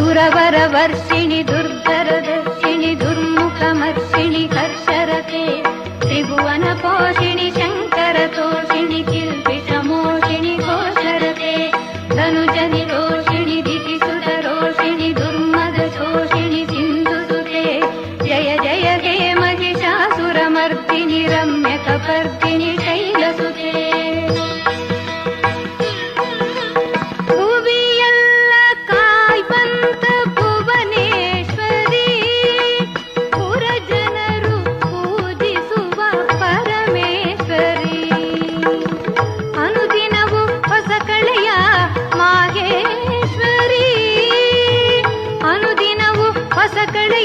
सुरवरवर्षिणि वर्षिणि दुर्मुखमर्षिणि दुर्मुख त्रिभुवनपोषिणि शङ्करतोषिणि किल्पिषमोषिणि समोषिणि धनुजनिरोषिणि धनुजनि दुर्मदशोषिणि सिन्धुसुते। जय जय हे महिषासुरमर्दिनि रम्यकपर्दिनि ಹೊಸ ಕಣೆ